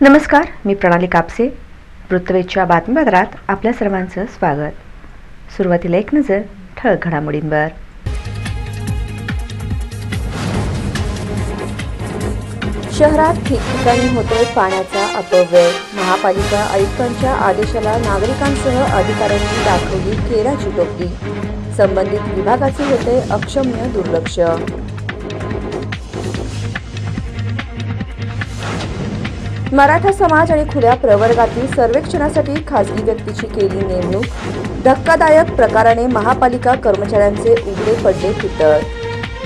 नमस्कार मी प्रणाली कापसे. वृत्तवेधच्या बातमीपत्रात आपल्या सर्वांचं स्वागत. सुरुवातीला एक नजर ठळक घडामोडींवर. शहरात ठिकठिकाणी होतोय पाण्याचा अपव्यय. महापालिका आयुक्तांच्या आदेशाला नागरिकांसह अधिकाऱ्यांनी दाखवली केराची टोपली संबंधित विभागाचे होते अक्षम्य दुर्लक्ष. मराठा समाज आणि खुल्या प्रवर्गातील सर्वेक्षणासाठी खासगी व्यक्तीची केली नेमणूक. धक्कादायक प्रकाराने महापालिका कर्मचाऱ्यांचे उघडे पडले फितर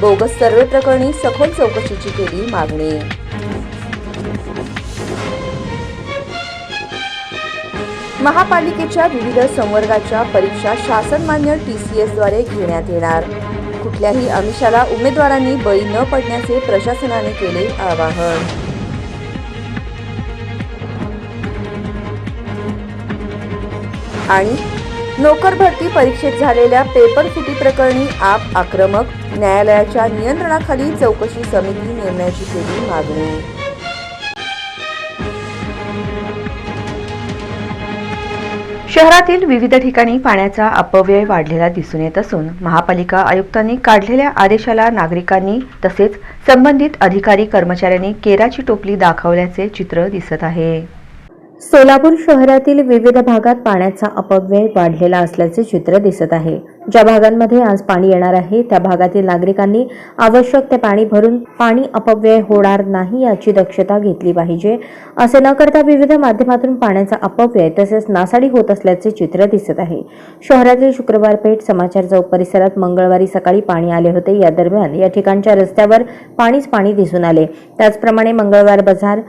बोगस सर्वे प्रकरणी सखोल चौकशीची केली मागणी. महापालिकेच्या विविध संवर्गाच्या परीक्षा शासनमान्य टी सी एसद्वारे घेण्यात येणार. कुठल्याही आमिषाला उमेदवारांनी बळी न पडण्याचे प्रशासनाने केले आवाहन. आणि नोकर भरती परीक्षेत झालेल्या पेपर फुटी प्रकरणी आप आक्रमक न्यायालयाच्या नियंत्रणाखाली चौकशी समिती नेमण्याची केली मागणी. शहरातील विविध ठिकाणी पाण्याचा अपव्यय वाढलेला दिसून येत असून महापालिका आयुक्तांनी काढलेल्या आदेशाला नागरिकांनी तसेच संबंधित अधिकारी कर्मचाऱ्यांनी केराची टोपली दाखवल्याचे चित्र दिसत आहे. सोलापूर शहरातील विविध भागात पाण्याचा अपव्यय वाढलेला असल्याचे चित्र दिसत आहे. ज्या भागांमध्ये आज पाणी येणार आहे त्या भागातील नागरिकांनी आवश्यक ते पाणी भरून पाणी अपव्यय होणार नाही याची दक्षता घेतली पाहिजे. असे न करता विविध माध्यमातून पाण्याचा अपव्यय तसेच नासाडी होत असल्याचे चित्र दिसत आहे. शहरातील शुक्रवार पेठ समाचार चौक परिसरात मंगळवारी सकाळी पाणी आले होते. या दरम्यान या ठिकाणच्या रस्त्यावर पाणीच पाणी दिसून आले. त्याचप्रमाणे मंगळवार बाजार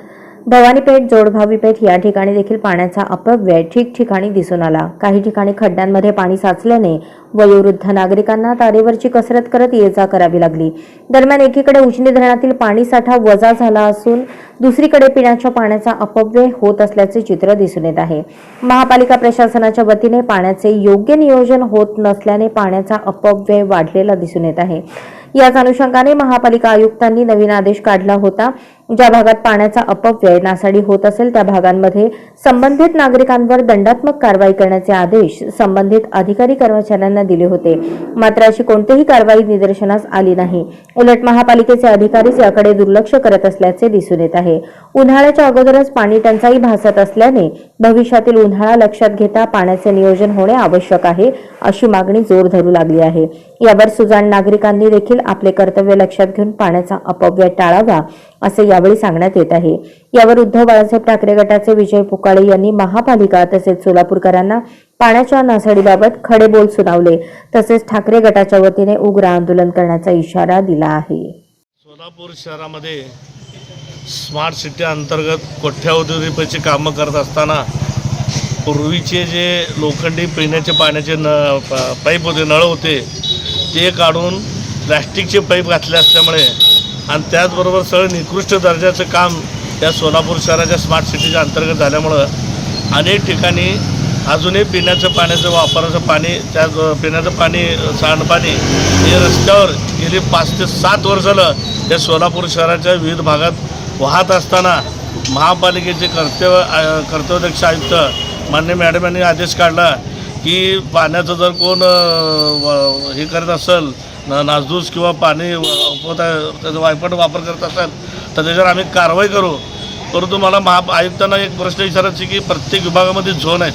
भवानीपेठ जोडभावीपेठ या ठिकाणी देखील पाण्याचा अपव्यय ठिकठिकाणी दिसून आला. काही ठिकाणी खड्ड्यांमध्ये पाणी साचल्याने वयोवृद्ध नागरिकांना तारेवरची कसरत करत ये जा करावी लागली. दरम्यान एकीकडे उजनी धरणातील पाणी साठा वजा झाला असून दुसरीकडे पिण्याच्या पाण्याचा अपव्यय होत असल्याचे चित्र दिसून येत आहे. महापालिका प्रशासनाच्या वतीने पाण्याचे योग्य नियोजन होत नसल्याने पाण्याचा अपव्यय वाढलेला दिसून येत आहे. याच अनुषंगाने महापालिका आयुक्तांनी नवीन आदेश काढला होता. ज्या भागात पाण्याचा अपव्यय नासाडी होत असेल त्या भागांमध्ये संबंधित नागरिकांवर दंडात्मक कारवाई करण्याचे आदेश संबंधित अधिकारी कर्मचाऱ्यांना दिले होते. मात्र अशी कोणतीही कारवाई निदर्शनास आली नाही. उलट महापालिकेचे अधिकारीच याकडे दुर्लक्ष करत असल्याचे दिसून येत आहे. उन्हाळ्याच्या अगोदरच पाणी टंचाई भासत असल्याने भविष्यातील उन्हाळा लक्षात घेता पाण्याचे नियोजन होणे आवश्यक आहे अशी मागणी जोर धरू लागली आहे. यावर सुजाण नागरिकांनी देखील आपले कर्तव्य लक्षात घेऊन पाण्याचा अपव्यय टाळावा असे यावेळी सांगण्यात येत आहे. यावर उद्धव बाळासाहेब ठाकरे गटाचे विजय पुकाळे यांनी महापालिका तसेच सोलापूरकरांना पाण्याच्या नासाडीबाबत खडे बोल सुनावले. तसेच ठाकरे गटाच्या वतीने उग्र आंदोलन करण्याचा इशारा दिला आहे. सोलापूर शहरामध्ये स्मार्ट सिटी अंतर्गत कोठ्या रुपयाची कामं करत असताना पूर्वीचे जे लोखंडी पिण्याचे पाण्याचे न पाईप होते नळ होते ते काढून प्लॅस्टिकचे पाईप घातले असल्यामुळे आणि त्याचबरोबर सगळं निकृष्ट दर्जाचं काम या सोलापूर शहराच्या स्मार्ट सिटीच्या अंतर्गत झाल्यामुळं अनेक ठिकाणी अजूनही पिण्याचं पाण्याचं वापराचं पाणी त्या पिण्याचं पाणी सांडपाणी हे रस्त्यावर गेली पाच ते सात वर्ष झालं या सोलापूर शहराच्या विविध भागात वाहत असताना महापालिकेचे कर्तव्य अ, कर्तव्यदक्ष आयुक्त मान्य मॅडम यांनी आदेश काढला की पाण्याचं जर कोण व- हे करत असेल न नासधूस किंवा पाणी आहे, त्याचा वायपट वापर करत असाल तर त्याच्यावर आम्ही कारवाई करू. परंतु मला महा आयुक्तांना एक प्रश्न विचारायचा की प्रत्येक विभागामध्ये झोन आहेत.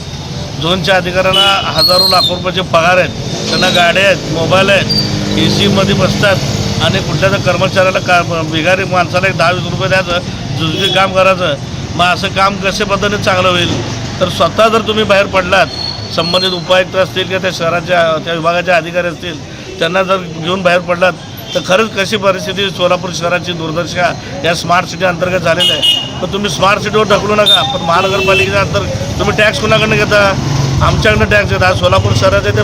झोनच्या अधिकाऱ्यांना हजारो लाखो रुपयाचे पगार आहेत. त्यांना गाड्या आहेत मोबाईल आहेत ए सीमध्ये बसतात आणि कुठल्या तर कर्मचाऱ्याला का बिगारी माणसाला एक दहा वीस रुपये द्यायचं जुजबी काम करायचं. मग असं काम कशा पद्धतीने चांगलं होईल? तर स्वतः जर तुम्ही बाहेर पडलात संबंधित उपायुक्त असतील किंवा त्या शहराच्या त्या विभागाचे अधिकारी असतील त्यांना जर घेऊन बाहेर पडलात तर खरंच कशी परिस्थिती सोलापूर शहराची दुर्दशा या स्मार्ट सिटी अंतर्गत झालेली आहे. पण तुम्ही स्मार्ट सिटीवर ढकलू नका पण महानगरपालिकेच्या अंतर तुम्ही टॅक्स कुणाकडनं घेता? आमच्याकडनं टॅक्स घेता. सोलापूर शहराच्या ते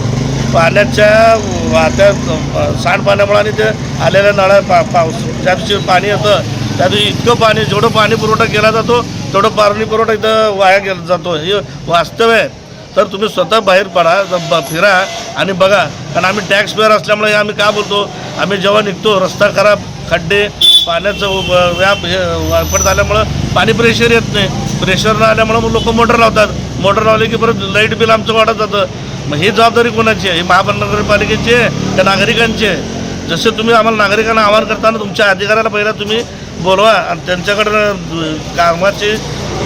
पाण्याच्या वाहत्या सांडपाण्यामुळे आणि ते आलेल्या नळा पा पाऊस त्या दिवशी पाणी येतं. त्या दिवशी इतकं पाणी जेवढं पाणी पुरवठा केला जातो तेवढं पाणी पुरवठा इथं वाया गेला जातो. हे वास्तव आहे. तर तुम्ही स्वतः बाहेर पडा फिरा आणि बघा. कारण आम्ही टॅक्स पेअर असल्यामुळे आम्ही का बोलतो? आम्ही जेव्हा निघतो रस्ता खराब खड्डे पाण्याचं व्याप हे वापर झाल्यामुळं पाणी प्रेशर येत नाही. प्रेशर न आल्यामुळं मग लोक मोटर लावतात. मोटर लावले की परत लाइट बिल आमचं वाढत जातं. मग ही जबाबदारी कोणाची आहे? ही महानगरपालिकेची आहे त्या नागरिकांची आहे? जसे तुम्ही आम्हाला नागरिकांना आवाहन करताना तुमच्या अधिकाऱ्याला पहिला तुम्ही बोलवा आणि त्यांच्याकडं कामाची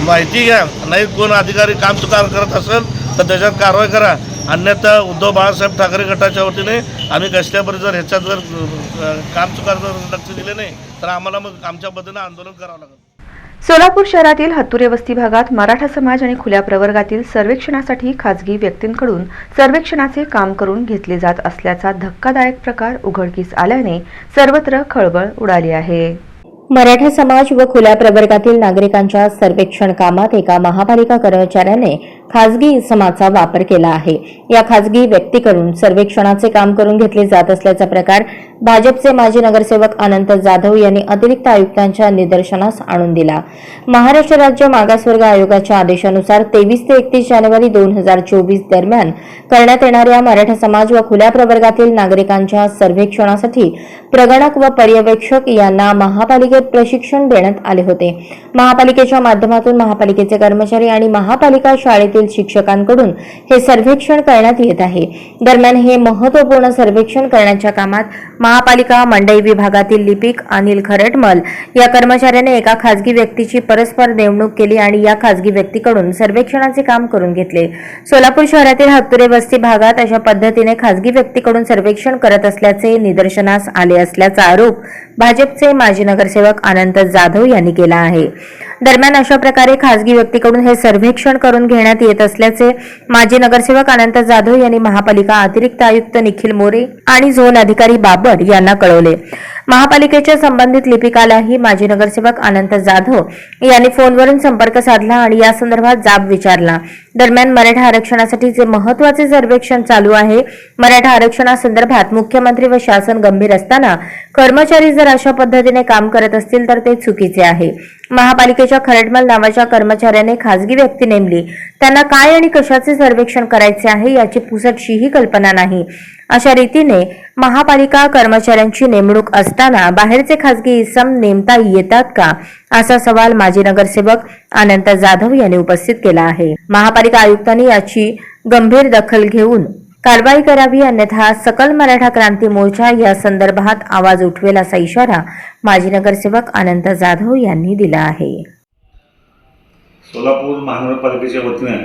माहिती घ्या. नाही कोण अधिकारी काम चुकार करत असेल तर त्याच्यात कारवाई करा. अन्यथा उद्धव बाळासाहेब ठाकरे गटाच्या वतीने आम्ही कसल्यापर्यंत जर ह्याच्यात जर काम चुकार जर लक्ष दिले नाही तर आम्हाला मग आमच्या पद्धतीनं आंदोलन करावं लागेल. सोलापूर शहरातील हत्तुरे वस्ती भागात मराठा समाज आणि खुल्या प्रवर्गातील सर्वेक्षणासाठी खाजगी व्यक्तींकडून सर्वेक्षणाचे काम करून घेतले जात असल्याचा धक्कादायक प्रकार उघडकीस आल्याने सर्वत्र खळबळ उडाली आहे. मराठा समाज व खुल्या प्रवर्गातील नागरिकांच्या सर्वेक्षण कामात एका महापालिका कर्मचाऱ्याने खासगी इसमाचा वापर केला आहे. या खासगी व्यक्तीकडून सर्वेक्षणाचे काम करून घेतले जात असल्याचा प्रकार भाजपचे माजी नगरसेवक अनंत जाधव यांनी अतिरिक्त आयुक्तांच्या निदर्शनास आणून दिला. महाराष्ट्र राज्य मागासवर्ग आयोगाच्या आदेशानुसार तेवीस ते एकतीस जानेवारी दोन हजार चोवीस दरम्यान करण्यात येणाऱ्या मराठा समाज व खुल्या प्रवर्गातील नागरिकांच्या सर्वेक्षणासाठी प्रगणक व पर्यवेक्षक यांना महापालिकेत प्रशिक्षण देण्यात आले होते. महापालिकेच्या माध्यमातून महापालिकेचे कर्मचारी आणि महापालिका शाळेतील शाळेतील शिक्षकांकडून हे सर्वेक्षण करण्यात येत आहे. दरम्यान हे महत्त्वपूर्ण सर्वेक्षण करण्याच्या कामात महापालिका मंडई विभागातील लिपिक अनिल खरटमल या कर्मचाऱ्याने एका खासगी व्यक्तीची परस्पर नेमणूक केली आणि या खासगी व्यक्तीकडून सर्वेक्षणाचे काम करून घेतले. सोलापूर शहरातील हत्तुरे वस्ती भागात अशा पद्धतीने खासगी व्यक्तीकडून सर्वेक्षण करत असल्याचे निदर्शनास आले असल्याचा आरोप भाजपचे माजी नगरसेवक अनंत जाधव यांनी केला आहे. दरम्यान अशा प्रकारे खासगी व्यक्तीकडून हे सर्वेक्षण करून घेण्यात येत असल्याचे माजी नगरसेवक अनंत जाधव यांनी महापालिका अतिरिक्त आयुक्त निखिल मोरे आणि झोन अधिकारी बाबर यांना कळवले. महापालिकेच्या संबंधित लिपिकालाही माजी नगरसेवक अनंत जाधव यांनी फोनवरून संपर्क साधला आणि या संदर्भात जाब विचारला. दरम्यान मराठा आरक्षणासाठी जे महत्त्वाचे सर्वेक्षण चालू आहे मराठा आरक्षणासंदर्भात मुख्यमंत्री व शासन गंभीर असताना कर्मचारी जर अशा पद्धतीने काम करत असतील तर ते चुकीचे आहे. महापालिकेच्या खरडमल नावाच्या कर्मचाऱ्याने खासगी व्यक्ती नेमली. त्यांना काय आणि कशाचे सर्वेक्षण करायचे आहे याची पुसटशीही कल्पना नाही. अशा रीतीने महापालिका कर्मचाऱ्यांची नेमणूक असताना बाहेरचे खासगी इसम नेमता येतात का? असा सवाल माजी नगरसेवक अनंत जाधव यांनी उपस्थित केला आहे. महापालिका आयुक्तांनी याची गंभीर दखल घेऊन कारवाई करावी अन्यथा सकल मराठा क्रांती मोर्चा या संदर्भात आवाज उठवेल असा इशारा माजी नगरसेवक अनंत जाधव यांनी दिला आहे. सोलापूर महानगरपालिकेच्या वतीने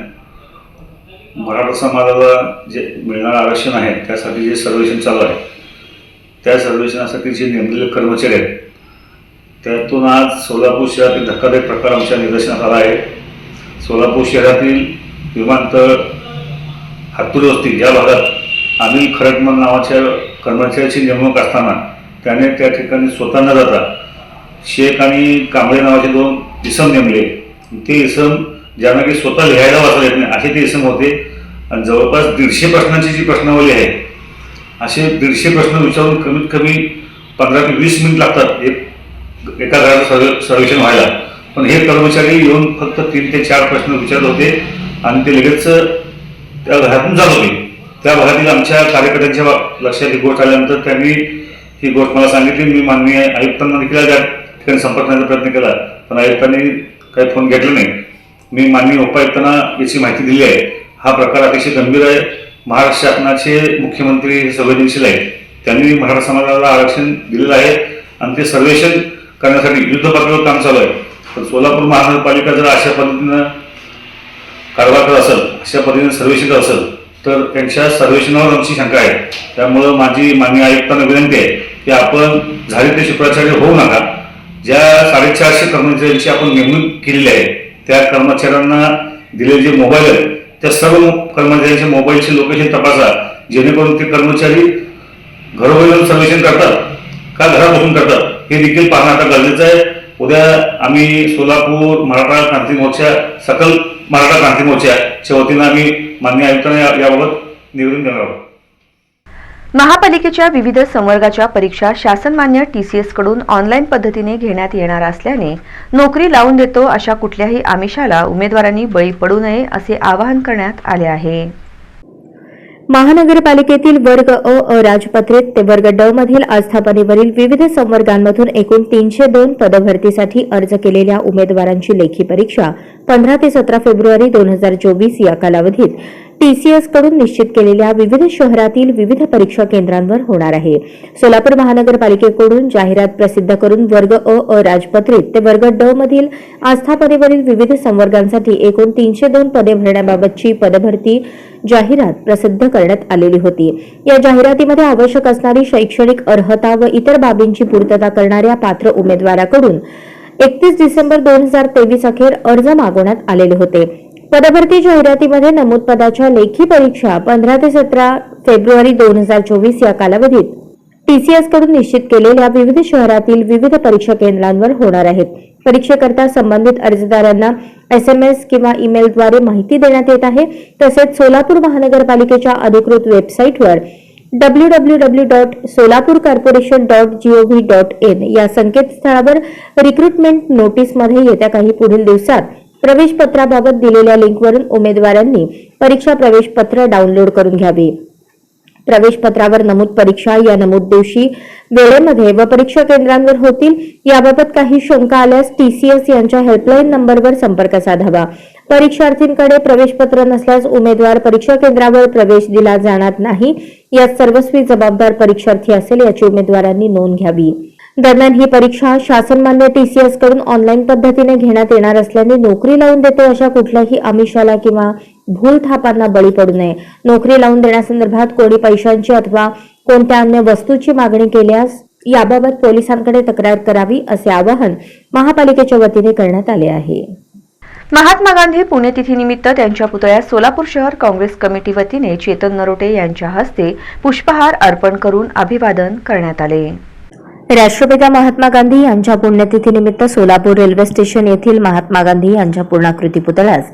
मराठा समाजाला जे मिळणारं आरक्षण आहे त्यासाठी जे सर्वेक्षण चालू आहे त्या सर्वेक्षणासाठी जे नेमलेले कर्मचारी आहेत त्यातून आज सोलापूर शहरातील धक्कादायक प्रकार आमच्या निदर्शनात आला आहे. सोलापूर शहरातील विमानतळ हातुरी वस्ती या भागात अनिल खरटमल नावाच्या कर्मचाऱ्याची नेमणूक असताना त्याने त्या ठिकाणी स्वतः न जाता शेख आणि कांबळे नावाचे दोन इसम नेमले. ते इसम ज्यांना की स्वतः लिहायला वाचायला येत नाही असे ते इसम होते. आणि जवळपास दीडशे प्रश्नांची जी प्रश्नावली आहे असे दीडशे प्रश्न विचारून कमीत कमी पंधरा ते वीस मिनिट लागतात एक एका घराचं सर्व सर्वेक्षण व्हायला. पण हे कर्मचारी येऊन फक्त तीन ते चार प्रश्न विचारत होते आणि ते लगेच त्या घरातून जात होते. त्या भागातील आमच्या कार्यकर्त्यांच्या लक्षात ही गोष्ट आल्यानंतर त्यांनी ही गोष्ट मला सांगितली. मी माननीय आयुक्तांना देखील त्या ठिकाणी संपर्क करण्याचा प्रयत्न केला. पण आयुक्तांनी काही फोन घेतला नाही. मी माननीय उपायुक्तांना याची माहिती दिली आहे. हा प्रकार अतिशय गंभीर आहे. महाराष्ट्र शासनाचे मुख्यमंत्री हे संवेदनशील आहेत. त्यांनी मराठा समाजाला आरक्षण दिलेलं आहे आणि ते सर्वेक्षण करण्यासाठी युद्ध पातळीवर काम चालू आहे. तर सोलापूर महानगरपालिका जर अशा पद्धतीनं कारभार करत असेल अशा पद्धतीनं सर्वेक्षण करत असेल तर त्यांच्या सर्वेक्षणावर आमची शंका आहे. त्यामुळं माझी माननीय आयुक्तांना विनंती आहे की आपण झाले ते शुक्राचार्य होऊ नका. ज्या साडेचारशे कर्मचाऱ्यांची आपण नेमणूक केलेली आहे त्या कर्मचाऱ्यांना दिलेले जे मोबाईल आहेत त्या सर्व कर्मचाऱ्यांच्या मोबाईलचे लोकेशन तपासा जेणेकरून ते कर्मचारी घरोघरी जाऊन सर्वेक्षण करतात का घरात करतात हे देखील पाहणं आता गरजेचं आहे. उद्या आम्ही सोलापूर मराठा क्रांती मोर्चा सकल मराठा क्रांती मोर्चाच्या वतीनं आम्ही मान्य आयुक्तांना याबाबत निवेदन देणार आहोत. महापालिकेच्या विविध संवर्गाच्या परीक्षा शासनमान्य टी टीसीएसकडून ऑनलाईन पद्धतीने घेण्यात येणार असल्याने नोकरी लावून देतो अशा कुठल्याही आमिषाला उमेदवारांनी बळी पडू नये असे आवाहन करण्यात आले आहे. महानगरपालिकेतील वर्ग अ अराजपत्रित ते वर्ग ड मधील आस्थापनेवरील विविध संवर्गांमधून एकूण तीनशे दोन पदभरतीसाठी अर्ज केलेल्या उमेदवारांची लेखी परीक्षा पंधरा ते सतरा फेब्रुवारी दोन हजार चोवीस या कालावधीत टीसीएसकडून निश्चित केलेल्या विविध शहरातील विविध परीक्षा केंद्रांवर होणार आहे. सोलापूर महानगरपालिकेकडून जाहिरात प्रसिद्ध करून वर्ग अ अराजपत्रित ते वर्ग ड मधील आस्थापनेवरील विविध संवर्गांसाठी एकूण तीनशे दोन पदे भरण्याबाबतची पदभरती जाहिरात प्रसिद्ध करण्यात आलेली होती. या जाहिरातीमध्ये आवश्यक असणारी शैक्षणिक अर्हता व इतर बाबींची पूर्तता करणाऱ्या पात्र उमेदवाराकडून एकतीस डिसेंबर दोन हजार तेवीस अखेर अर्ज मागवण्यात आलेले होते. पदभरती जाहिरातीमध्ये नमूद पदाच्या लेखी परीक्षा पंधरा ते सतरा फेब्रुवारी दोन हजार चोवीस या कालावधीत. टीसीएसकडून निश्चित केलेल्या विविध शहरातील विविध परीक्षा केंद्रांवर होणार आहेत. परीक्षेकरता संबंधित अर्जदारांना एसएमएस किंवा ईमेलद्वारे माहिती देण्यात येत आहे. तसेच सोलापूर महानगरपालिकेच्या अधिकृत वेबसाईटवर W W W dot Solapur corporation dot G O V dot in या संकेतस्थळावर रिक्रुटमेंट नोटीसमध्ये येत्या काही पुढील दिवसात प्रवेश पत्राबाबत दिलेल्या लिंकवरून उमेदवारांनी परीक्षा प्रवेश पत्र डाउनलोड करून घ्यावे. प्रवेश पत्रावर नमूद परीक्षा या नमूद दिवशी वेळेमध्ये व परीक्षा केंद्रांवर होतील याबाबत काही शंका आल्यास टीसीएस यांच्या हेल्पलाईन नंबरवर संपर्क साधावा. परीक्षार्थींकडे प्रवेशपत्र नसल्यास उमेदवार परीक्षा केंद्रावर प्रवेश दिला जाणार नाही यात सर्वस्वी जबाबदार परीक्षार्थी असेल याची उमेदवारांनी नोंद घ्यावी. दरम्यान ही परीक्षा शासनमान्य टीसीएसकडून ऑनलाईन पद्धतीने घेण्यात येणार असल्याने नोकरी लावून देतो अशा कुठल्याही आमिषाला किंवा भूल थापांना बळी पडू नये. नोकरी लावून देण्यासंदर्भात कोणी पैशांची अथवा कोणत्या अन्य वस्तूची मागणी केल्यास याबाबत पोलिसांकडे तक्रार करावी असे आवाहन महापालिकेच्या वतीने करण्यात आले आहे. महात्मा गांधी पुण्यतिथीनिमित्त त्यांच्या पुतळ्यास सोलापूर शहर काँग्रेस कमिटी वतीने चेतन नरोटे यांच्या हस्ते पुष्पहार अर्पण करून अभिवादन करण्यात आले. राष्ट्रपिता महात्मा गांधी यांच्या पुण्यतिथीनिमित्त सोलापूर रेल्वे स्टेशन येथील महात्मा गांधी यांच्या पूर्णाकृती पुतळ्यास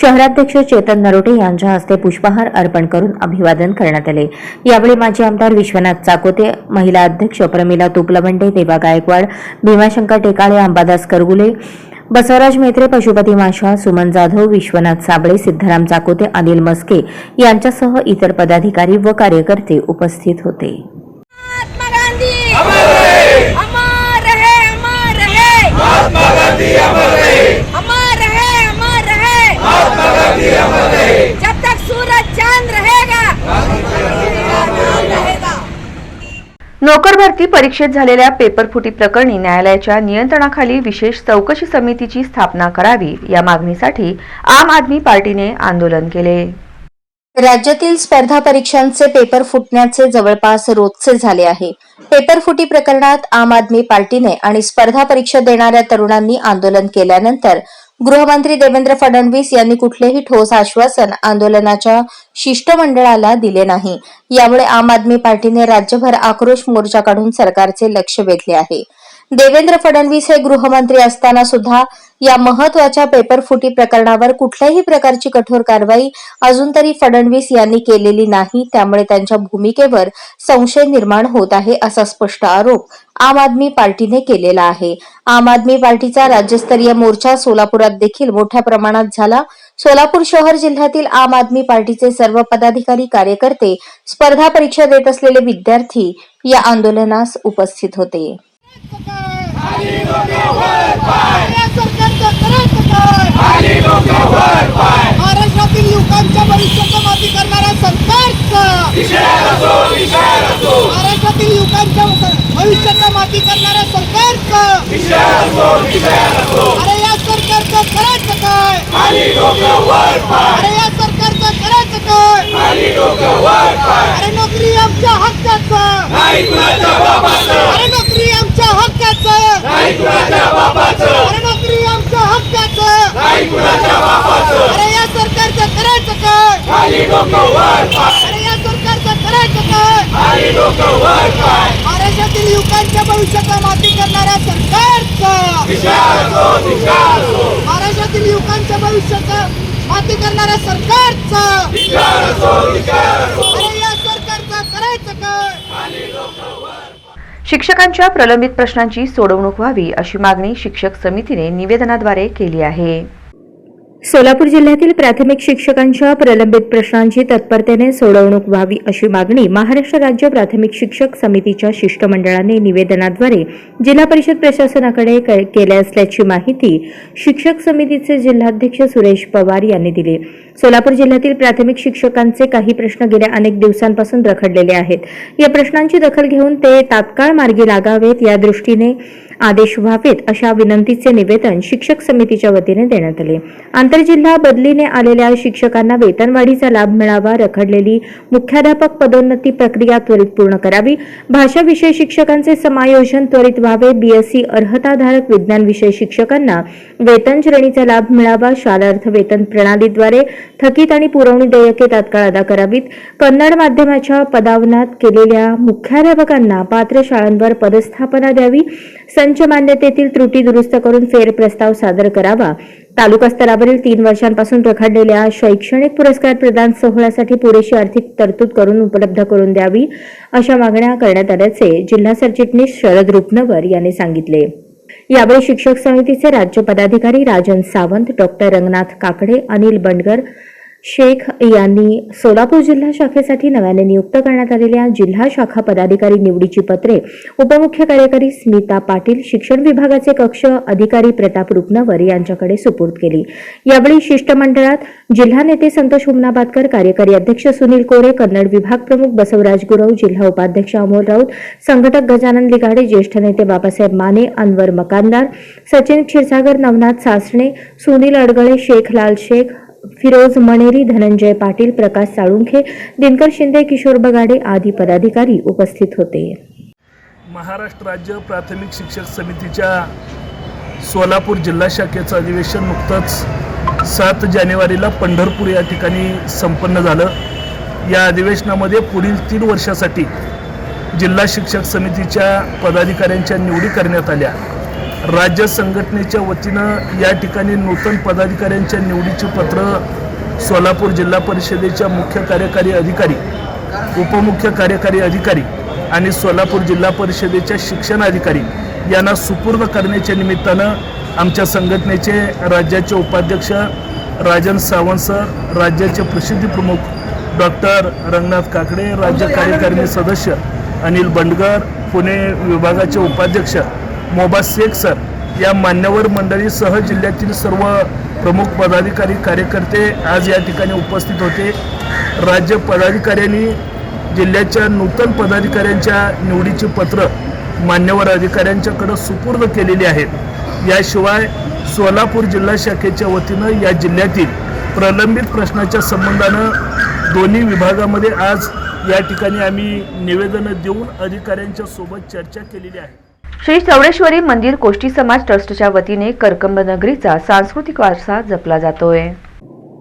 शहराध्यक्ष चेतन नरोटे यांच्या हस्ते पुष्पहार अर्पण करून अभिवादन करण्यात आले. यावेळी माजी आमदार विश्वनाथ चाकोते महिला अध्यक्ष प्रमिला तुपलवंडे देवा गायकवाड भीमाशंकर टेकाळे अंबादास करगुले बसवराज मेत्रे पशुपती माशा सुमन जाधव विश्वनाथ साबळे सिद्धाराम चाकोते अनिल मस्के यांच्यासह इतर पदाधिकारी व कार्यकर्ते उपस्थित होते. अमर रहे अमर रहे महात्मा गांधी अमर रहे। अमर रहे अमर रहे महात्मा गांधी अमर रहे। जब तक सूरज चांद रहेगा रहेगा नोकर भरती परीक्षेत झालेल्या पेपर फुटी प्रकरणी न्यायालयाच्या नियंत्रणाखाली विशेष चौकशी समितीची स्थापना करावी या मागणीसाठी आम आदमी पार्टीने आंदोलन केले. राज्यातील स्पर्धा परीक्षांचे पेपर फुटण्याचे जवळपास रोजचे झाले आहे. पेपर फुटी प्रकरणात आम आदमी पार्टीने आणि स्पर्धा परीक्षा देणाऱ्या तरुणांनी आंदोलन केल्यानंतर गृहमंत्री देवेंद्र फडणवीस यांनी कुठलेही ठोस आश्वासन आंदोलनाच्या शिष्टमंडळाला दिले नाही. यामुळे आम आदमी पार्टीने राज्यभर आक्रोश मोर्चा काढून सरकारचे लक्ष वेधले आहे. देवेंद्र फडणवीस हे गृहमंत्री असताना सुद्धा या महत्त्वाच्या पेपरफुटी प्रकरणावर कुठल्याही प्रकारची कठोर कारवाई अजून तरी फडणवीस यांनी केलेली नाही. त्यामुळे त्यांच्या भूमिकेवर संशय निर्माण होत आहे असा स्पष्ट आरोप आम आदमी पार्टीने केलेला आहे. आम आदमी पार्टीचा राज्यस्तरीय मोर्चा सोलापुरात देखील मोठ्या प्रमाणात झाला. सोलापूर शहर जिल्ह्यातील आम आदमी पार्टीचे सर्व पदाधिकारी कार्यकर्ते स्पर्धा परीक्षा देत असलेले विद्यार्थी या आंदोलनास उपस्थित होते. महाराष्ट्रातील युवकांच्या भविष्याचं माती करणाऱ्या सरकारचं. महाराष्ट्रातील युवकांच्या भविष्याचं माती करणाऱ्या सरकारचं. अरे या सरकारचं करायचं काय अरे या अरे नोकरी आमच्या हक्काचं. अरे नोकरी आमच्या हक्काचं. अरे नोकरी आमच्या हक्काचं. अरे या सरकारचं करायचं काय? अरे या सरकारचं करायचं काय? महाराष्ट्रातील युवकांच्या भविष्याचा माती करणाऱ्या सरकारचं. महाराष्ट्रातील युवकांच्या भविष्याचा माती करणाऱ्या सरकारचं. अरे या सरकारचं करायचं काय? शिक्षकांच्या प्रलंबित प्रश्नांची सोडवणूक व्हावी अशी मागणी शिक्षक समितीने निवेदनाद्वारे केली आहे. सोलापूर जिल्ह्यातील प्राथमिक शिक्षकांच्या प्रलंबित प्रश्नांची तत्परतेने सोडवणूक व्हावी अशी मागणी महाराष्ट्र राज्य प्राथमिक शिक्षक समितीच्या शिष्टमंडळाने निवेदनाद्वारे जिल्हा परिषद प्रशासनाकडे क- केल्या असल्याची माहिती शिक्षक समितीचे जिल्हाध्यक्ष सुरेश पवार यांनी दिली. सोलापूर जिल्ह्यातील प्राथमिक शिक्षकांचे काही प्रश्न गेल्या अनेक दिवसांपासून रखडलेले आहेत. या प्रश्नांची दखल घेऊन ते तात्काळ मार्गी लागावेत या दृष्टीने आदेश व्हावेत अशा विनंतीचे निवेदन शिक्षक समितीच्या वतीने देण्यात आले. आंतरजिल्हा बदलीने आलेल्या शिक्षकांना वेतनवाढीचा लाभ मिळावा रखडलेली मुख्याध्यापक पदोन्नती प्रक्रिया त्वरित पूर्ण करावी. भाषा विषय शिक्षकांचे समायोजन त्वरित व्हावे. बीएससी अर्हताधारक विज्ञान विषय शिक्षकांना वेतन श्रेणीचा लाभ मिळावा. शालार्थ वेतन प्रणालीद्वारे थकीत आणि पुरवणी देयके तात्काळ अदा करावीत. कन्नड माध्यमाच्या पदावनात केलेल्या मुख्याध्यापकांना पात्र शाळांवर पदस्थापना द्यावी. पंचमान्यतेतील त्रुटी दुरुस्त करून फेरप्रस्ताव सादर करावा. तालुका स्तरावरील तीन वर्षांपासून रखडलेल्या शैक्षणिक पुरस्कार प्रदान सोहळ्यासाठी पुरेशी आर्थिक तरतूद करून उपलब्ध करून द्यावी अशा मागण्या करण्यात आल्याचे जिल्हा सरचिटणीस शरद रुपनवर यांनी सांगितले. यावेळी शिक्षक समितीचे राज्य पदाधिकारी राजन सावंत डॉक्टर रंगनाथ काकडे अनिल बंडगर शेख यांनी सोलापूर जिल्हा शाखेसाठी नव्याने नियुक्त करण्यात आलेल्या जिल्हा शाखा पदाधिकारी निवडीची पत्रे उपमुख्य कार्यकारी स्मिता पाटील शिक्षण विभागाचे कक्ष अधिकारी प्रताप रुपनवर यांच्याकडे सुपूर्द केली. यावेळी शिष्टमंडळात जिल्हा नेते संतोष हुमनाबादकर कार्यकारी अध्यक्ष सुनील कोरे कन्नड विभाग प्रमुख बसवराज गुरव जिल्हा उपाध्यक्ष अमोल राऊत संघटक गजानन लिगाडे ज्येष्ठ नेते बाबासाहेब माने अनवर मकानदार सचिन क्षीरसागर नवनाथ सासणे सुनील अडगळे शेख लाल शेख फिरोज मणेरी धनंजय पाटील प्रकाश साळुंखे दिनकर शिंदे किशोर बगाडे आदी पदाधिकारी उपस्थित होते. महाराष्ट्र राज्य प्राथमिक शिक्षक समितीच्या सोलापूर जिल्हा शाखेचं अधिवेशन नुकतंच सात जानेवारीला पंढरपूर या ठिकाणी संपन्न झालं. या अधिवेशनामध्ये पुढील तीन वर्षासाठी जिल्हा शिक्षक समितीच्या पदाधिकाऱ्यांच्या निवडी करण्यात आल्या. राज्य संघटनेच्या वतीनं या ठिकाणी नूतन पदाधिकाऱ्यांच्या निवडीची पत्र सोलापूर जिल्हा परिषदेच्या मुख्य कार्यकारी अधिकारी उपमुख्य कार्यकारी अधिकारी आणि सोलापूर जिल्हा परिषदेच्या शिक्षण अधिकारी यांना सुपूर्द करण्याच्या निमित्तानं आमच्या संघटनेचे राज्याचे उपाध्यक्ष राजन सावंत सर राज्याचे प्रसिद्धी प्रमुख डॉक्टर रंगनाथ काकडे राज्य कार्यकारिणी सदस्य अनिल बंडगर पुणे विभागाचे उपाध्यक्ष मोबा शेख सर या मान्यवर मंडळीसह जिल्ह्यातील सर्व प्रमुख पदाधिकारी कार्यकर्ते आज या ठिकाणी उपस्थित होते. राज्य पदाधिकाऱ्यांनी जिल्ह्याच्या नूतन पदाधिकाऱ्यांच्या निवडीची पत्र मान्यवर अधिकाऱ्यांच्याकडं सुपूर्द केलेली आहेत याशिवाय सोलापूर जिल्हा शाखेच्या वतीनं या जिल्ह्यातील प्रलंबित प्रश्नाच्या संबंधानं दोन्ही विभागामध्ये आज या ठिकाणी आम्ही निवेदनं देऊन अधिकाऱ्यांच्या सोबत चर्चा केलेली आहे. श्री चौडेश्वरी मंदिर कोष्टी समाज ट्रस्टच्या वतीने करकंब नगरीचा सांस्कृतिक वारसा जपला जातोय.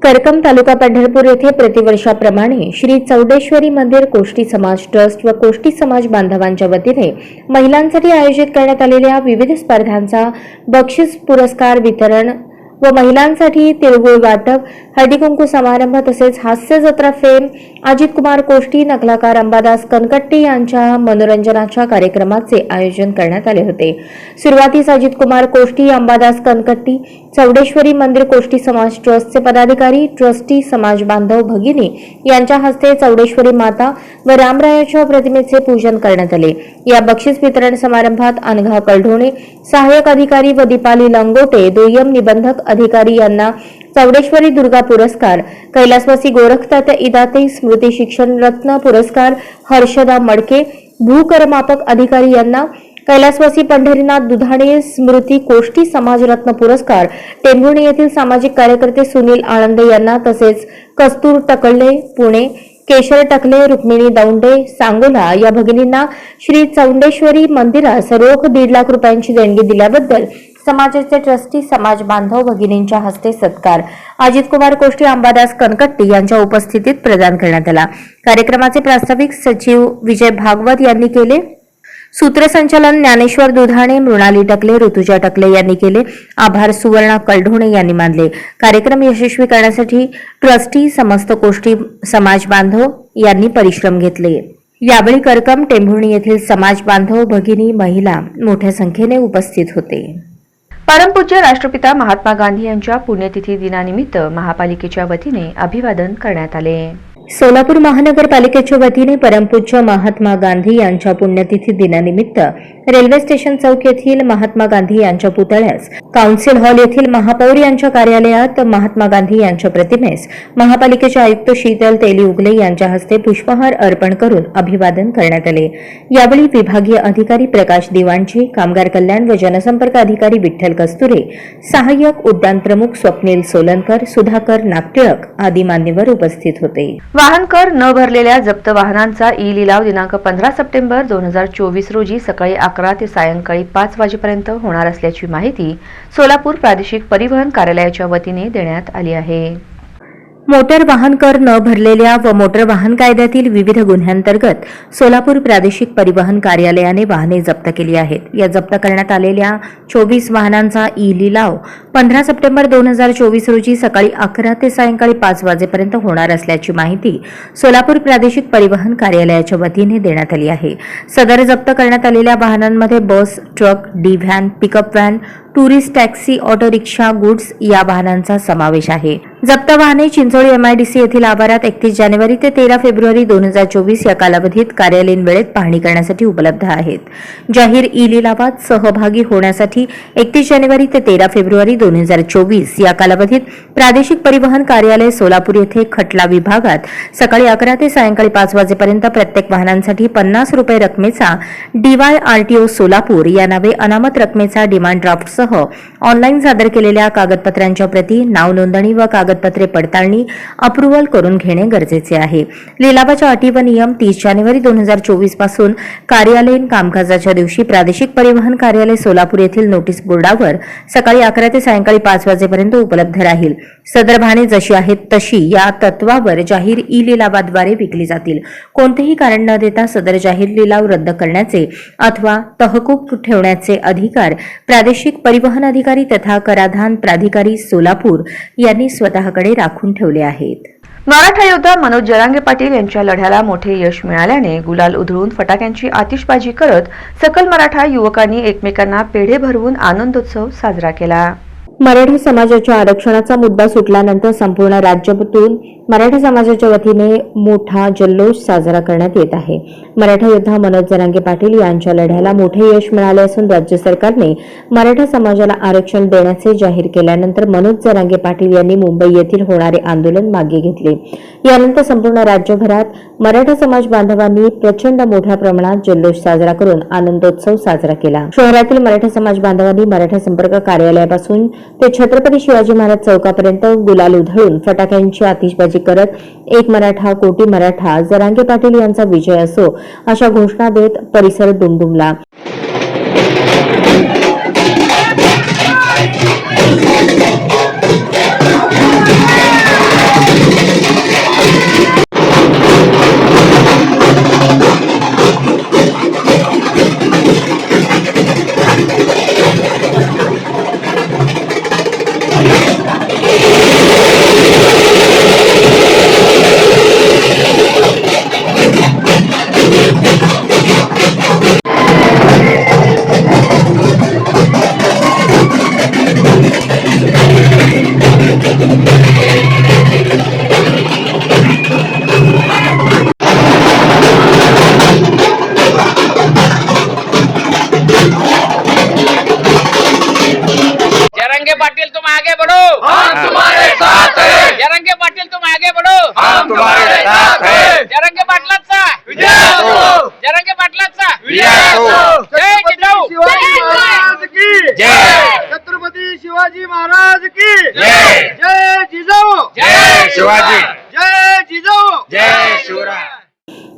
करकम तालुका पंढरपूर येथे प्रतिवर्षाप्रमाणे श्री चौडेश्वरी मंदिर कोष्टी समाज ट्रस्ट व कोष्टी समाज बांधवांच्या वतीने महिलांसाठी आयोजित करण्यात आलेल्या विविध स्पर्धांचा बक्षीस पुरस्कार वितरण व महिलांसाठी तिळगुळ वाटप हळदीकुंकू समारंभ तसेच हास्य जत्रा फेम अजित कुमार कोष्टी नकलाकार अंबादास कनकट्टी यांच्या मनोरंजनाच्या कार्यक्रमाचे आयोजन करण्यात आले होते. सुरुवातीस अजित कुमार कोष्टी अंबादास कनकट्टी चौडेश्वरी मंदिर कोष्टी समाज ट्रस्टचे पदाधिकारी ट्रस्टी समाज बांधव भगिनी यांच्या हस्ते चौडेश्वरी माता व रामरायाच्या प्रतिमेचे पूजन करण्यात आले. या बक्षीस वितरण समारंभात अनघा कलढोणे सहाय्यक अधिकारी व दीपाली लंगोटे दुय्यम निबंधक अधिकारी यांना चौडेश्वरी दुर्गा पुरस्कार कैलासवासी गोरखतात इदाते स्मृती शिक्षण रत्न पुरस्कार हर्षदा मडके भूकरमापक अधिकारी यांना कैलासवासी पंढरीनाथ दुधाणे स्मृती कोष्टी समाजरत्न पुरस्कार टेंभुर्णी येथील सामाजिक कार्यकर्ते सुनील आळंदे यांना तसेच कस्तूर टकळे पुणे केशर टकले रुक्मिणी दौंडे सांगोला या भगिनींना श्री चौंडेश्वरी मंदिरास रोख दीड लाख रुपयांची देणगी दिल्याबद्दल समाजाचे ट्रस्टी समाज बांधव भगिनींच्या हस्ते सत्कार. अजित कुमार कोष्टी अंबादास कनकट्टी यांच्या उपस्थितीत प्रदान करण्यात आला. कार्यक्रमाचे प्रास्ताविक सचिव विजय भागवत यांनी केले. सूत्रसंचालन ज्ञानेश्वर दुधाणे मृणाली टकले ऋतुजा टकले यांनी केले. आभार सुवर्णा कलढोणे यांनी मानले. कार्यक्रम यशस्वी करण्यासाठी ट्रस्टी समस्त गोष्टी समाज बांधव यांनी परिश्रम घेतले. यावेळी करकम टेंभुर्णी येथील समाज बांधव भगिनी महिला मोठ्या संख्येने उपस्थित होते. परमपूज्य राष्ट्रपिता महात्मा गांधी यांच्या पुण्यतिथी दिनानिमित्त महापालिकेच्या वतीने अभिवादन करण्यात आले. सोलापूर महानगरपालिकेच्या वतीने परमपूज्य महात्मा गांधी यांच्या पुण्यतिथी दिनानिमित्त रेल्वे स्टेशन चौक येथील महात्मा गांधी यांच्या पुतळ्यास काउन्सिल हॉल येथील महापौर यांच्या कार्यालयात महात्मा गांधी यांच्या प्रतिमेस महापालिकेचे आयुक्त शीतल तेली उगले यांच्या हस्ते पुष्पहार अर्पण करून अभिवादन करण्यात आले. यावेळी विभागीय अधिकारी प्रकाश दिवाणजी कामगार कल्याण व जनसंपर्क अधिकारी विठ्ठल कस्तुरे सहाय्यक उद्यान प्रमुख स्वप्नील सोलनकर सुधाकर नागटिळक आदी मान्यवर उपस्थित होते. वाहन कर न भरलेल्या जप्त वाहनांचा ई लिलाव दिनांक पंधरा सप्टेंबर दोन हजार चोवीस रोजी सकाळी अकरा ते सायंकाळी पाच वाजेपर्यंत होणार असल्याची माहिती सोलापूर प्रादेशिक परिवहन कार्यालयाच्या वतीने देण्यात आली आहे. मोटर वाहन कर न भरलेल्या व मोटर वाहन कायद्यातील विविध गुन्ह्यांतर्गत सोलापूर प्रादेशिक परिवहन कार्यालयाने वाहने जप्त केली आहेत. या जप्त करण्यात आलेल्या चोवीस वाहनांचा ई लिलाव पंधरा सप्टेंबर दोन हजार चोवीस रोजी सकाळी अकरा ते सायंकाळी पाच वाजेपर्यंत होणार असल्याची माहिती सोलापूर प्रादेशिक परिवहन कार्यालयाच्या वतीने देण्यात आली आहे. सदर जप्त करण्यात आलेल्या वाहनांमध्ये bus truck D van pickup van tourist taxi auto rickshaw goods या वाहनांचा समावेश आहे. जप्त वाहने चिंचोळी एमआयडीसी येथील आवारात एकतीस जानेवारी ते तेरा फेब्रुवारी दोन हजार चोवीस या कालावधीत कार्यालयीन वेळेत पाहणी करण्यासाठी उपलब्ध आहेत. जाहीर ई लिलावात सहभागी होण्यासाठी एकतीस जानेवारी ते तेरा फेब्रुवारी दोन हजार चोवीस या कालावधीत प्रादेशिक परिवहन कार्यालय सोलापूर येथे खटला विभागात सकाळी अकरा ते सायंकाळी पाच वाजेपर्यंत प्रत्येक वाहनांसाठी पन्नास रुपये रकमेचा डीवायआरटीओ सोलापूर या नावे अनामत रकमेचा डिमांड ड्राफ्टसह ऑनलाईन सादर केलेल्या कागदपत्रांच्या प्रती नाव नोंदणी व कागदपत्रे पडताळणी अप्रुव्हल करून घेणे गरजेचे आहे. लिलावाच्या अटी व नियम तीस जानेवारी दोन हजार चोवीसपासून कार्यालयीन कामकाजाच्या दिवशी प्रादेशिक परिवहन कार्यालय सोलापूर येथील नोटीस बोर्डावर सकाळी अकरा ते सायंकाळी पाच वाजेपर्यंत उपलब्ध राहील. सदर भाने जशी आहेत तशी या तत्वावर जाहीर ई लिलावाद्वारे विकली जातील. कोणतेही कारण न देता सदर जाहीर लिलाव रद्द करण्याचे अथवा तहकूब ठेवण्याचे अधिकार प्रादेशिक परिवहन अधिकारी तथा कराधान प्राधिकारी सोलापूर यांनी स्वतःकडे राखून ठेवले आहेत. मराठा योद्धा मनोज जरांगे पाटील यांच्या लढ्याला मोठे यश मिळाल्याने गुलाल उधळून फटाक्यांची आतिषबाजी करत सकल मराठा युवकांनी एकमेकांना पेढे भरवून आनंदोत्सव साजरा केला. मराठा समाजाच्या आरक्षणाचा मुद्दा सुटल्यानंतर संपूर्ण राज्यातून मराठा समाजाच्या वतीने मोठा जल्लोष साजरा करण्यात येत आहे. मराठा योद्धा मनोज जरांगे पाटील यांच्या लढ्याला मोठे यश मिळाले असून राज्य सरकारने मराठा समाजाला आरक्षण देण्याचे जाहीर केल्यानंतर मनोज जरांगे पाटील यांनी मुंबई येथील होणारे आंदोलन मागे घेतले. यानंतर संपूर्ण राज्यभरात मराठा समाज बांधवांनी प्रचंड मोठ्या प्रमाणात जल्लोष साजरा करून आनंदोत्सव साजरा केला. शहरातील मराठा समाज बांधवांनी मराठा संपर्क कार्यालयापासून ते छत्रपती शिवाजी महाराज चौकापर्यंत गुलाल उधळून फटाक्यांची आतिषबाजी करत एक मराठा कोटी मराठा जरांगे पाटील यांचा विजय असो अशा घोषणा देत परिसर दुमदुमला.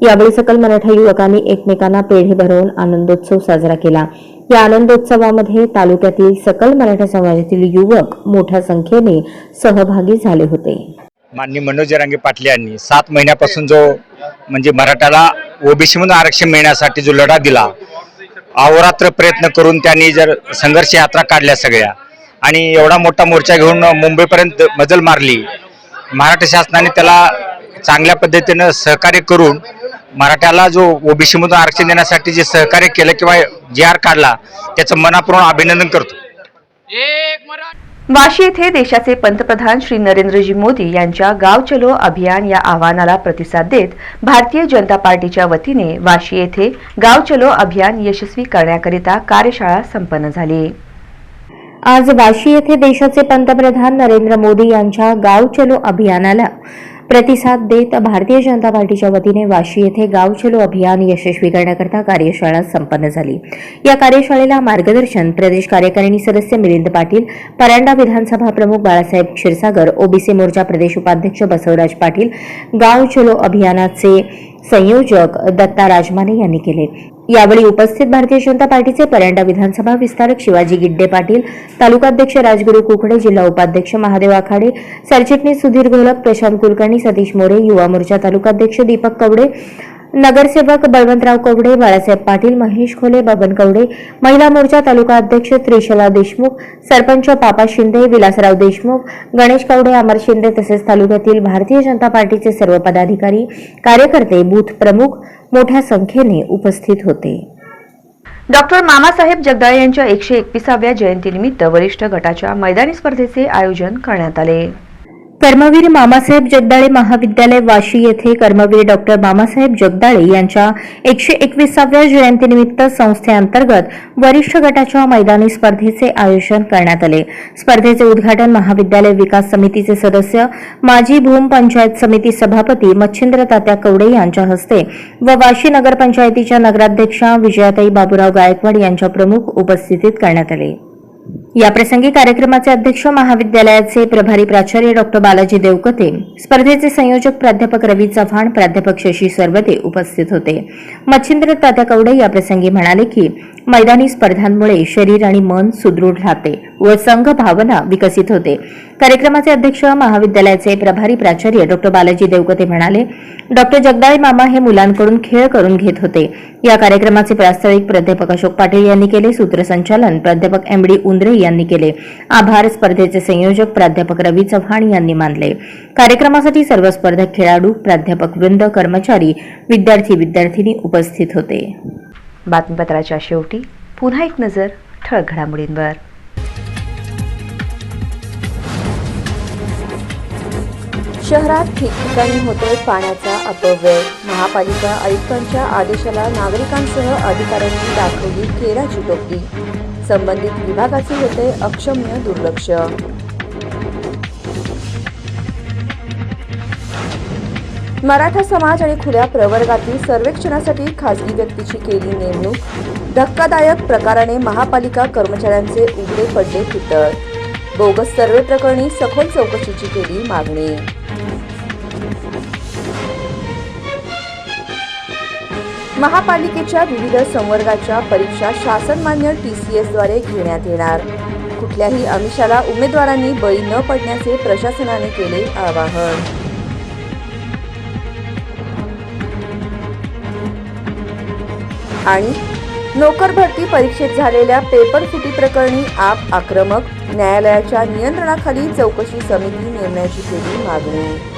यावेळी सकल मराठा युवकांनी एकमेकांना पेढे भरवून आनंदोत्सव साजरा केला. या आनंदोत्सवामध्ये तालुक्यातील सकल मराठा समाजातील युवक मोठ्या संख्येने सहभागी झाले होते. माननीय मनोज जरांगे पाटील यांनी सात महिन्यापासून जो म्हणजे मराठाला ओबीसी मधून आरक्षण मिळण्यासाठी जो लढा दिला अहोरात्र प्रयत्न करून त्यांनी जर संघर्ष यात्रा काढल्या सगळ्या आणि एवढा मोठा मोर्चा घेऊन मुंबईपर्यंत मजल मारली महाराष्ट्र शासनाने त्याला चांगल्या पद्धतीनं सहकार्य करून मराठ्याला जो ओबीसी मधून आरक्षण देण्यासाठी जे सहकार्य केलं किंवा जे आर काढला त्याचं मनापूर्वक अभिनंदन करतो. एक मराठी वाशी येथे देशाचे पंतप्रधान श्री नरेंद्रजी मोदी यांच्या गाव चलो अभियान या आवाहनाला प्रतिसाद देत भारतीय जनता पार्टीच्या वतीने वाशी येथे गाव चलो अभियान यशस्वी करण्याकरिता कार्यशाळा संपन्न झाली. आज वाशी येथे देशाचे पंतप्रधान नरेंद्र मोदी यांच्या गाव चलो अभियानाला प्रतिसाद देत भारतीय जनता पार्टीच्या वतीने वाशी येथे गाव चलो अभियान यशस्वी करण्याकरता कार्यशाळा संपन्न झाली. या कार्यशाळेला मार्गदर्शन प्रदेश कार्यकारिणी सदस्य मिलिंद पाटील परांडा विधानसभा प्रमुख बाळासाहेब क्षीरसागर ओबीसी मोर्चा प्रदेश उपाध्यक्ष बसवराज पाटील गाव चलो अभियानाचे संयोजक दत्ता राजमाने यांनी केले. यावेळी उपस्थित भारतीय जनता पार्टीचे परंडा विधानसभा विस्तारक शिवाजी गिड्डे पाटील तालुकाध्यक्ष राजगुरू कुकडे जिल्हा उपाध्यक्ष महादेव आखाडे सरचिटणीस सुधीर घोलप प्रशांत कुलकर्णी सतीश मोरे युवा मोर्चा तालुकाध्यक्ष दीपक कवडे नगरसेवक बळवंतराव कवडे बाळासाहेब पाटील महेश खोले बबन कवडे महिला मोर्चा तालुका अध्यक्ष त्रिशला देशमुख सरपंच पापा शिंदे विलासराव देशमुख गणेश कवडे अमर शिंदे तसेच तालुक्यातील भारतीय जनता पार्टीचे सर्व पदाधिकारी कार्यकर्ते बूथ प्रमुख मोठ्या संख्येने उपस्थित होते. डॉक्टर मामासाहेब जगदाळे यांच्या एकशे एकविसाव्या जयंतीनिमित्त वरिष्ठ गटाच्या मैदानी स्पर्धेचे आयोजन करण्यात आले. कर्मवीर मामासाहेब जगदाळे महाविद्यालय वाशी येथे कर्मवीर डॉक्टर मामासाहेब जगदाळे यांच्या एकशे एकविसाव्या जयंतीनिमित्त संस्थेअंतर्गत वरिष्ठ गटाच्या मैदानी स्पर्धेचे आयोजन करण्यात आले. स्पर्धेचे उद्घाटन महाविद्यालय विकास समितीचे सदस्य माजी भूम पंचायत समिती सभापती मच्छिंद्र तात्या कवडे यांच्या हस्ते व वाशी नगरपंचायतीच्या नगराध्यक्षा विजयाताई बाबूराव गायकवाड यांच्या प्रमुख उपस्थितीत करण्यात आले. याप्रसंगी कार्यक्रमाचे अध्यक्ष महाविद्यालयाचे प्रभारी प्राचार्य डॉक्टर बालाजी देवकते स्पर्धेचे संयोजक प्राध्यापक रवी चव्हाण प्राध्यापक शशी सरवदे उपस्थित होते. मच्छिंद्र तात्या कवडे याप्रसंगी म्हणाले की मैदानी स्पर्धांमुळे शरीर आणि मन सुदृढ राहते व संघ भावना विकसित होते. कार्यक्रमाचे अध्यक्ष महाविद्यालयाचे प्रभारी प्राचार्य डॉक्टर बालाजी देवकते म्हणाले डॉक्टर जगदाळे मामा हे मुलांकडून खेळ करून घेत होते. या कार्यक्रमाचे प्रास्ताविक प्राध्यापक अशोक पाटील यांनी केले सूत्रसंचालन प्राध्यापक एम डी उंद्रे यांनी केले. आभार. स्पर्धेचे संयोजक प्राध्यापक रवी चव्हाण यांनी मानले. कार्यक्रमासाठी सर्व स्पर्धक खेळाडू प्राध्यापक वृंद कर्मचारी विद्यार्थी विद्यार्थिनी उपस्थित होते. बातमीपत्राच्या शेवटी पुन्हा एक नजर ठळक घडामोडींवर. शहरात ठिकठिकाणी होतोय पाण्याचा अपव्यय. महापालिका आयुक्तांच्या आदेशाला नागरिकांसह अधिकाऱ्यांनी दाखवली केराची टोपली. संबंधित विभागाचे होते अक्षम्य दुर्लक्ष. मराठा समाज आणि खुल्या प्रवर्गातील सर्वेक्षणासाठी खासगी व्यक्तीची केली नेमणूक. धक्कादायक प्रकाराने महापालिका कर्मचाऱ्यांचे उघडे पडले फितर बोगस सर्वे प्रकरणी सखोल चौकशीची केली मागणी. महापालिकेच्या विविध संवर्गाच्या परीक्षा शासनमान्य टी सी एसद्वारे घेण्यात येणार. कुठल्याही आमिषाला उमेदवारांनी बळी न पडण्याचे प्रशासनाने केले आवाहन. आणि नोकर भरती परीक्षेत झालेल्या पेपर फुटी प्रकरणी आप आक्रमक न्यायालयाच्या नियंत्रणाखाली चौकशी समिती नेमण्याची केली मागणी.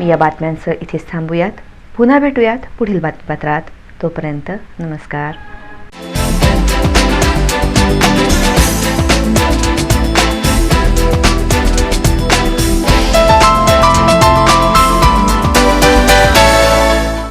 मी या बातम्यांचं इथेच थांबूयात. पुन्हा भेटूयात पुढील बातमीपत्रात. तोपर्यंत नमस्कार.